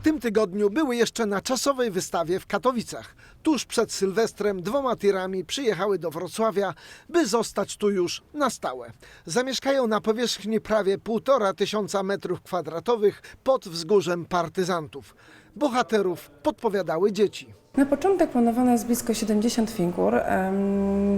W tym tygodniu były jeszcze na czasowej wystawie w Katowicach. Tuż przed Sylwestrem dwoma tirami przyjechały do Wrocławia, by zostać tu już na stałe. Zamieszkają na powierzchni prawie półtora tysiąca metrów kwadratowych pod wzgórzem partyzantów. Bohaterów podpowiadały dzieci. Na początek planowane jest blisko 70 figur.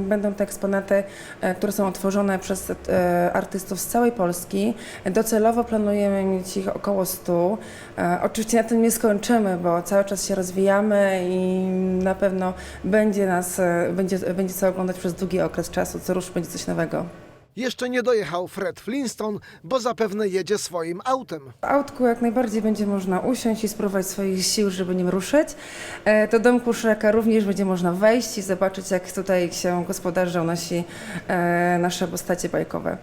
Będą to eksponaty, e, które są otworzone przez e, artystów z całej Polski. Docelowo planujemy mieć ich około 100. E, Oczywiście na tym nie skończymy, bo cały czas się rozwijamy i na pewno będzie nas, będzie, będzie co oglądać przez długi okres czasu. Co rusz będzie coś nowego. Jeszcze nie dojechał Fred Flintstone, bo zapewne jedzie swoim autem. W autku jak najbardziej będzie można usiąść i spróbować swoich sił, żeby nim ruszyć. E, Do domku Szreka również będzie można wejść i zobaczyć, jak tutaj się gospodarzą nasi, e, nasze postacie bajkowe.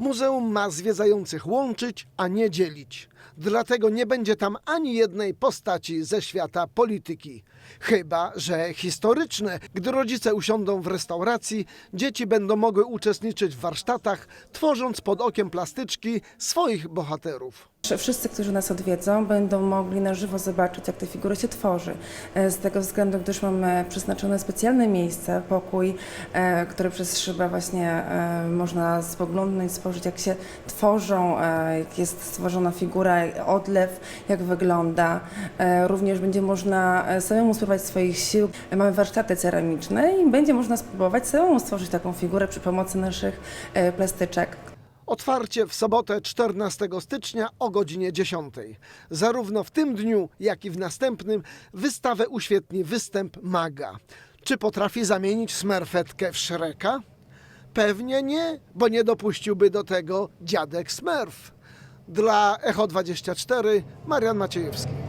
Muzeum ma zwiedzających łączyć, a nie dzielić. Dlatego nie będzie tam ani jednej postaci ze świata polityki. Chyba, że historyczne. Gdy rodzice usiądą w restauracji, dzieci będą mogły uczestniczyć w warsztatach, tworząc pod okiem plastyczki swoich bohaterów. Wszyscy, którzy nas odwiedzą, będą mogli na żywo zobaczyć, jak te figury się tworzy. E, Z tego względu, gdyż mamy przeznaczone specjalne miejsce, pokój, e, który przez szybę właśnie e, można spoglądnąć, spojrzeć, jak się tworzą, jak jest stworzona figura, odlew, jak wygląda. Również będzie można samemu spróbować swoich sił. Mamy warsztaty ceramiczne i będzie można spróbować samemu stworzyć taką figurę przy pomocy naszych plastyczek. Otwarcie w sobotę 14 stycznia o godzinie 10. Zarówno w tym dniu, jak i w następnym wystawę uświetni występ maga. Czy potrafi zamienić smerfetkę w Szreka? Pewnie nie, bo nie dopuściłby do tego dziadek Smurf. Dla Echo 24 Marian Maciejewski.